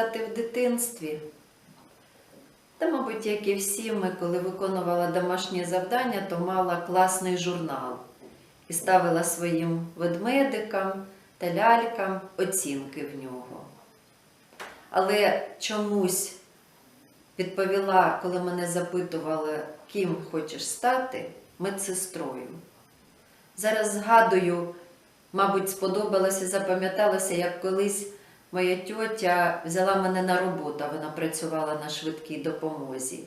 сказати, в дитинстві. Та, мабуть, як і всі ми, коли виконувала домашні завдання, то мала класний журнал і ставила своїм ведмедикам та лялькам оцінки в нього. Але чомусь відповіла, коли мене запитували, ким хочеш стати, медсестрою. Зараз згадую, мабуть, сподобалося і запам'яталося, як колись моя тьотя взяла мене на роботу, вона працювала на швидкій допомозі.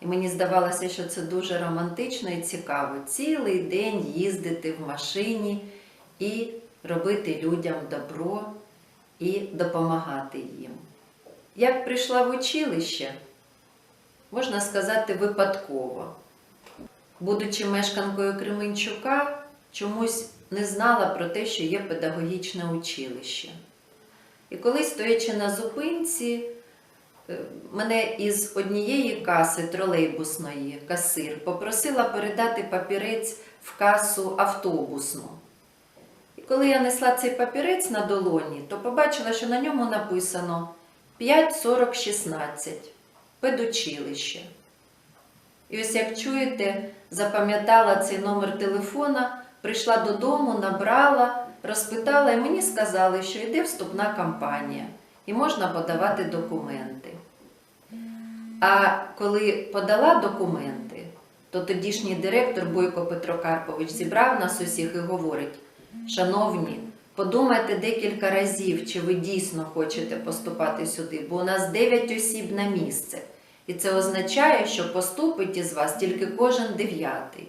І мені здавалося, що це дуже романтично і цікаво. Цілий день їздити в машині і робити людям добро і допомагати їм. Як прийшла в училище, можна сказати, випадково. Будучи мешканкою Кременчука, чомусь не знала про те, що є педагогічне училище. І коли, стоячи на зупинці, е, мене із однієї каси тролейбусної касир попросила передати папірець в касу автобусну. І коли я несла цей папірець на долоні, то побачила, що на ньому написано 54016 педучилище. І ось як чуєте, запам'ятала цей номер телефона, прийшла додому, набрала, розпитала, і мені сказали, що йде вступна кампанія і можна подавати документи. А коли подала документи, то тодішній директор Бойко Петро Карпович зібрав нас усіх і говорить: Шановні, подумайте декілька разів, чи ви дійсно хочете поступати сюди, бо у нас 9 осіб на місце. І це означає, що поступить із вас тільки кожен дев'ятий.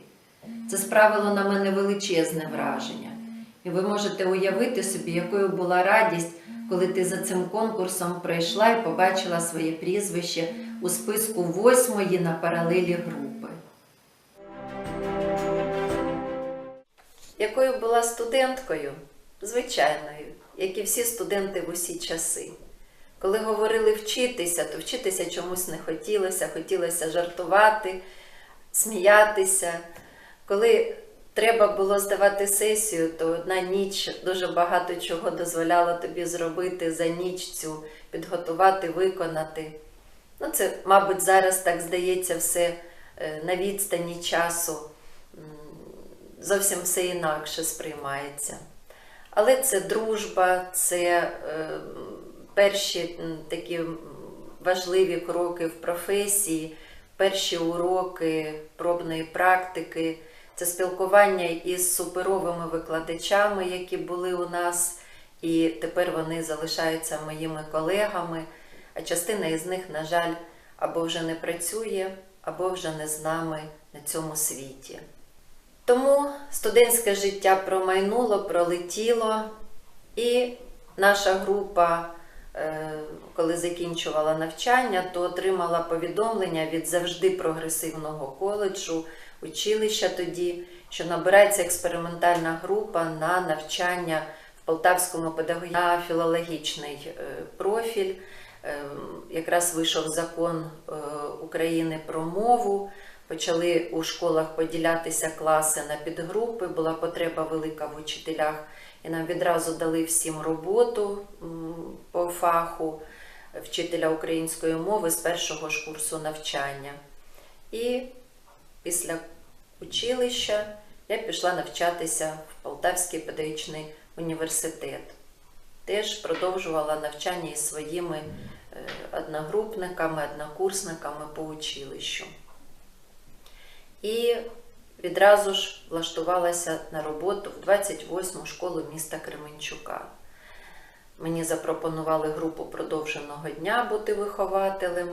Це справило на мене величезне враження. І ви можете уявити собі, якою була радість, коли ти за цим конкурсом пройшла і побачила своє прізвище у списку восьмої на паралелі групи. Якою була студенткою? Звичайною, як і всі студенти в усі часи. Коли говорили вчитися, то вчитися чомусь не хотілося, хотілося жартувати, сміятися. Коли треба було здавати сесію, то одна ніч дуже багато чого дозволяла тобі зробити за ніч цю, підготувати, виконати. Ну, це, мабуть, зараз так здається все е, на відстані часу. Зовсім все інакше сприймається. Але це дружба, це е, перші такі важливі кроки в професії, перші уроки пробної практики, це спілкування із суперовими викладачами, які були у нас, і тепер вони залишаються моїми колегами. А частина із них, на жаль, або вже не працює, або вже не з нами на цьому світі. Тому студентське життя промайнуло, пролетіло, і наша група, е, коли закінчувала навчання, то отримала повідомлення від завжди прогресивного коледжу, училища тоді, що набирається експериментальна група на навчання в Полтавському педагогічному на філологічний е, профіль. Е, Якраз вийшов закон е, України про мову. Почали у школах поділятися класи на підгрупи, була потреба велика в учителях, і нам відразу дали всім роботу по фаху вчителя української мови з першого ж курсу навчання. І після училища я пішла навчатися в Полтавський педагогічний університет. Теж продовжувала навчання із своїми е, одногрупниками, однокурсниками по училищу. І відразу ж влаштувалася на роботу в 28-му школу міста Кременчука. Мені запропонували групу продовженого дня бути вихователем.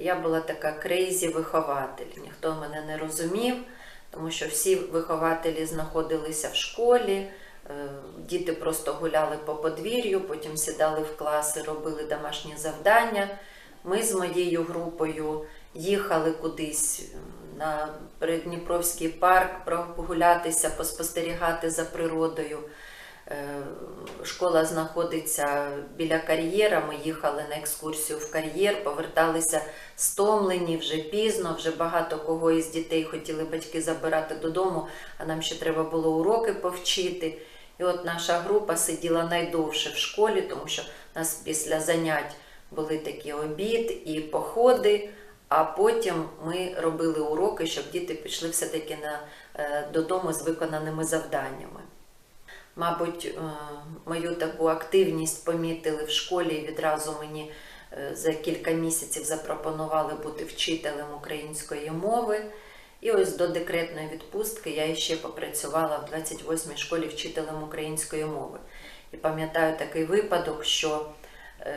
Я була така крейзі вихователь. Ніхто мене не розумів, тому що всі вихователі знаходилися в школі, е, діти просто гуляли по подвір'ю, потім сідали в класи, робили домашні завдання. Ми з моєю групою їхали кудись на Придніпровський парк прогулятися, поспостерігати за природою. Е, Школа знаходиться біля кар'єра. Ми їхали на екскурсію в кар'єр, поверталися стомлені вже пізно, вже багато кого із дітей хотіли батьки забирати додому, а нам ще треба було уроки повчити. І от наша група сиділа найдовше в школі, тому що нас після занять були такі обід і походи. А потім ми робили уроки, щоб діти пішли все-таки е, додому з виконаними завданнями. Мабуть, е, мою таку активність помітили в школі і відразу мені е, за кілька місяців запропонували бути вчителем української мови. І ось до декретної відпустки я ще попрацювала в 28-й школі вчителем української мови. І пам'ятаю такий випадок, що е,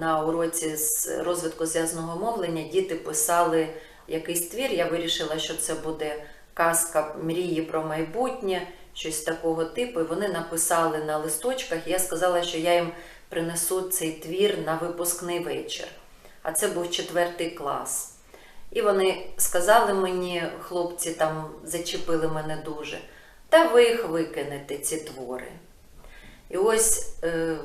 на уроці з розвитку зв'язного мовлення діти писали якийсь твір. Я вирішила, що це буде казка мрії про майбутнє, щось такого типу. І вони написали на листочках. і Я сказала, що я їм принесу цей твір на випускний вечір. А це був четвертий клас. І вони сказали мені, хлопці там зачепили мене дуже, та ви їх викинете, ці твори. І ось е,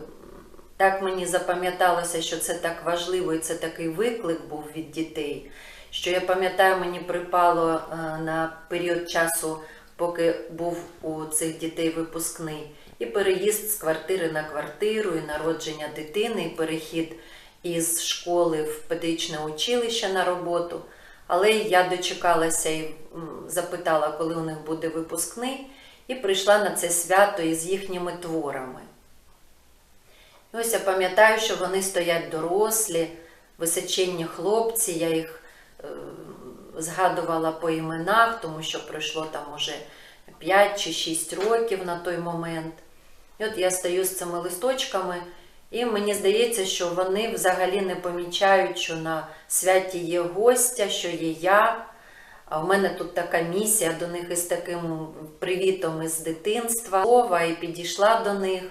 так мені запам'яталося, що це так важливо, і це такий виклик був від дітей, що я пам'ятаю, мені припало е, на період часу, поки був у цих дітей випускний, і переїзд з квартири на квартиру, і народження дитини, і перехід із школи в педагогічне училище на роботу. Але я дочекалася і запитала, коли у них буде випускний, і прийшла на це свято із їхніми творами. І ось я пам'ятаю, що вони стоять дорослі, височенні хлопці, я їх згадувала по іменах, тому що пройшло там уже 5 чи 6 років на той момент. І от я стою з цими листочками, і мені здається, що вони взагалі не помічають, що на святі є гостя, що є я. А в мене тут така місія до них із таким привітом із дитинства. Слова, І підійшла до них.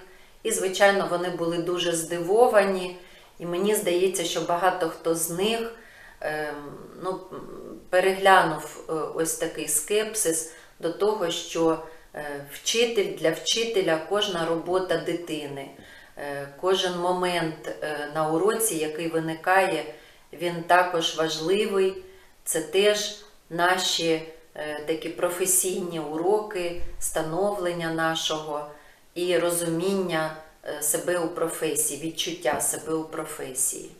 І, звичайно, вони були дуже здивовані. І мені здається, що багато хто з них ну, переглянув е, ось такий скепсис до того, що е, вчитель для вчителя кожна робота дитини, е, кожен момент на уроці, який виникає, він також важливий. Це теж наші такі професійні уроки, становлення нашого і розуміння себе у професії, відчуття себе у професії.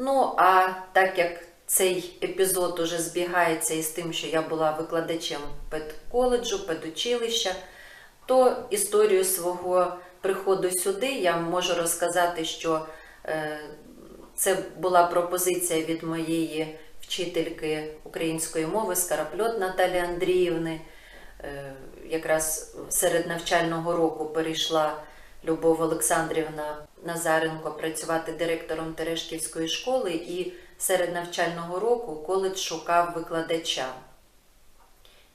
Ну, а так як цей епізод уже збігається із тим, що я була викладачем педколеджу, педучилища, то історію свого приходу сюди я можу розказати, що е, це була пропозиція від моєї вчительки української мови Скарапльот Наталі Андріївни. Е, Якраз серед навчального року перейшла Любов Олександрівна Назаренко працювати директором Терешківської школи, і серед навчального року коледж шукав викладача.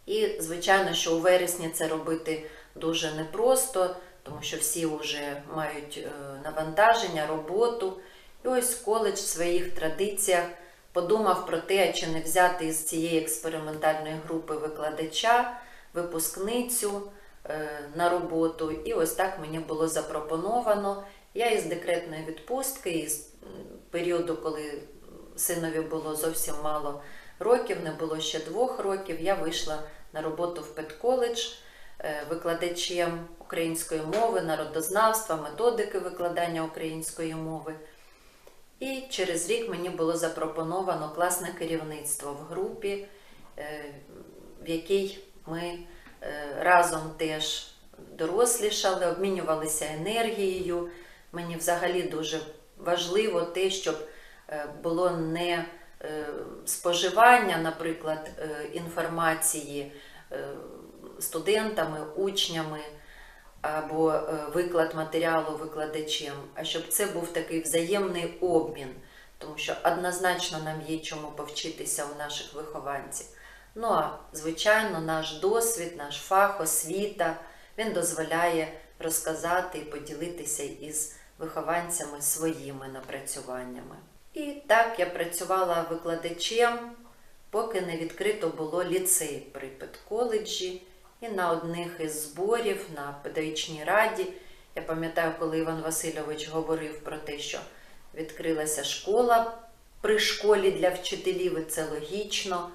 І, звичайно, що у вересні це робити дуже непросто, тому що всі вже мають е, навантаження, роботу. І ось коледж в своїх традиціях подумав про те, чи не взяти із цієї експериментальної групи викладача, випускницю на роботу. І ось так мені було запропоновано. Я із декретної відпустки, із періоду, коли синові було зовсім мало років, не було ще двох років, я вийшла на роботу в педколедж е, викладачем української мови, народознавства, методики викладання української мови. І через рік мені було запропоновано класне керівництво в групі, е, в якій ми е, разом теж дорослішали, обмінювалися енергією. Мені взагалі дуже важливо те, щоб е, було не е, споживання, наприклад, е, інформації е, студентами, учнями або е, виклад матеріалу викладачем, а щоб це був такий взаємний обмін, тому що однозначно нам є чому повчитися у наших вихованців. Ну а звичайно, наш досвід, наш фах, освіта, він дозволяє розказати і поділитися із вихованцями своїми напрацюваннями. І так я працювала викладачем, поки не відкрито було ліцей при педколеджі. І на одних із зборів на педагогічній раді, я пам'ятаю, коли Іван Васильович говорив про те, що відкрилася школа при школі для вчителів, і це логічно.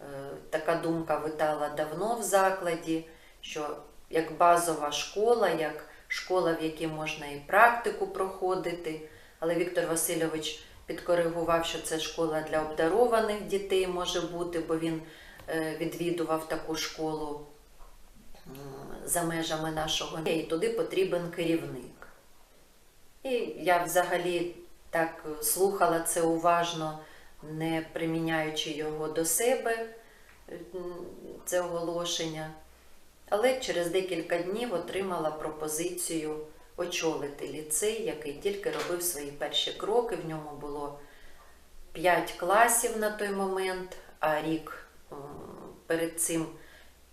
Е, Така думка витала давно в закладі, що як базова школа, як школа, в якій можна і практику проходити, Але Віктор Васильович підкоригував, що це школа для обдарованих дітей може бути, бо він е, відвідував таку школу за межами нашого і туди потрібен керівник. І я взагалі так слухала це уважно, не приміняючи його до себе, це оголошення. Але через декілька днів отримала пропозицію очолити ліцей, який тільки робив свої перші кроки. В ньому було 5 класів на той момент, а рік перед цим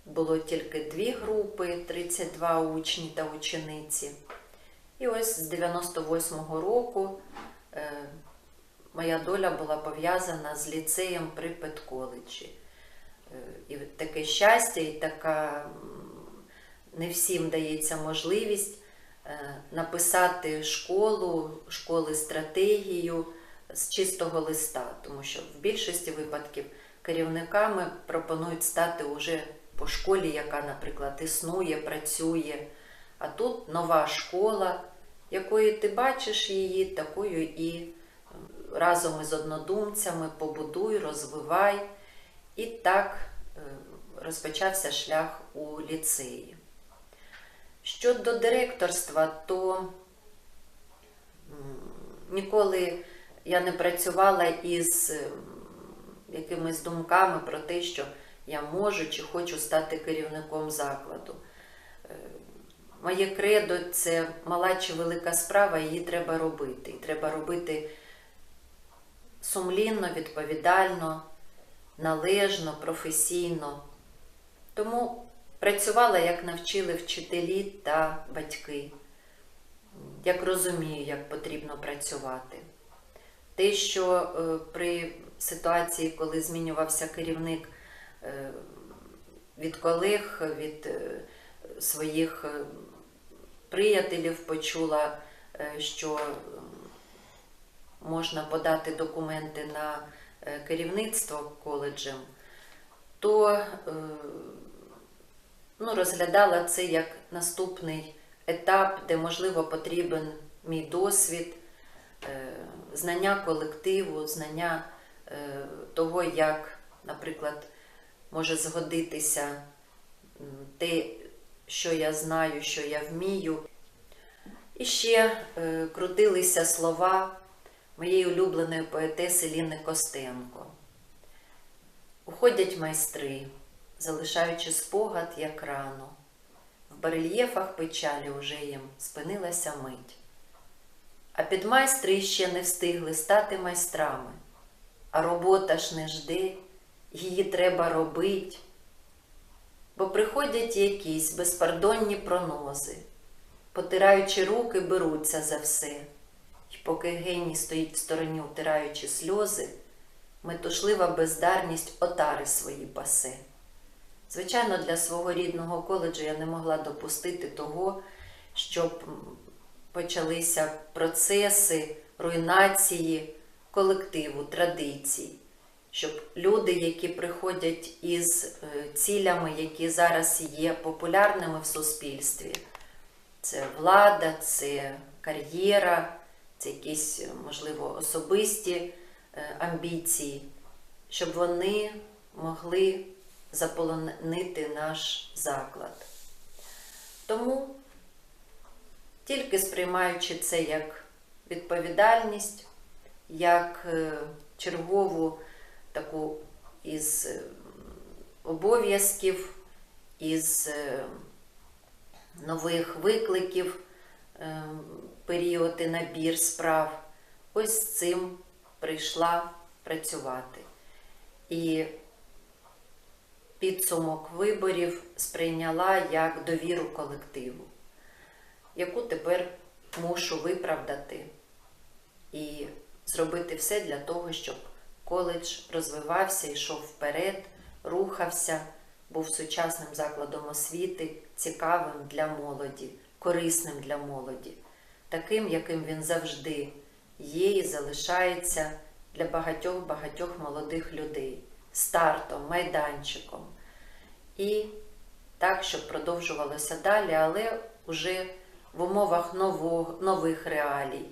було тільки дві групи, 32 учні та учениці. І ось з 98-го року е, моя доля була пов'язана з ліцеєм при Педколеджі. Е, І таке щастя, і така не всім дається можливість е, написати школу, школи стратегію з чистого листа, тому що в більшості випадків керівниками пропонують стати уже по школі, яка, наприклад, існує, працює. А тут нова школа, якою ти бачиш її, такою і разом із однодумцями побудуй, розвивай. І так е, розпочався шлях у ліцеї. Щодо директорства, то ніколи я не працювала із якимись думками про те, що я можу чи хочу стати керівником закладу. Е, Моє кредо це мала чи велика справа, її треба робити. І треба робити сумлінно, відповідально, належно, професійно. Тому працювала, як навчили вчителі та батьки, як розумію, як потрібно працювати. Те, що е, при ситуації, коли змінювався керівник е, від колег, від е, своїх приятелів, почула, що можна подати документи на е, керівництво коледжем, то е, ну, розглядала це як наступний етап, де, можливо, потрібен мій досвід, е, знання колективу, знання того, як, наприклад, може згодитися те, що я знаю, що я вмію. І ще крутилися слова моєї улюбленої поетеси Ліни Костенко. Уходять майстри, залишаючи спогад, як рану. В барельєфах печалі уже їм спинилася мить. А підмайстри ще не встигли стати майстрами, а робота ж не жде, її треба робить. Бо приходять якісь безпардонні пронози, потираючи руки, беруться за все. Поки геній стоїть в стороні, втираючи сльози, метушлива бездарність отари свої пасе. Звичайно, для свого рідного коледжу я не могла допустити того, щоб почалися процеси руйнації колективу, традицій, щоб люди, які приходять із е, цілями, які зараз є популярними в суспільстві, це влада, це кар'єра, це якісь, е, можливо, особисті е, амбіції, щоб вони могли заполонити наш заклад. Тому, тільки сприймаючи це як відповідальність, як е, чергову таку із обов'язків, із нових викликів, період і набір справ, ось з цим прийшла працювати. І підсумок виборів сприйняла як довіру колективу, яку тепер мушу виправдати і зробити все для того, щоб коледж розвивався, йшов вперед, рухався, був сучасним закладом освіти, цікавим для молоді, корисним для молоді, таким, яким він завжди є і залишається для багатьох-багатьох молодих людей, стартом, майданчиком. І так, щоб продовжувалося далі, але вже в умовах нового, нових реалій,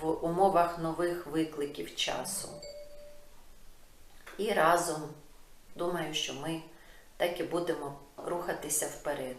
в умовах нових викликів часу. І разом думаю, що ми так і будемо рухатися вперед.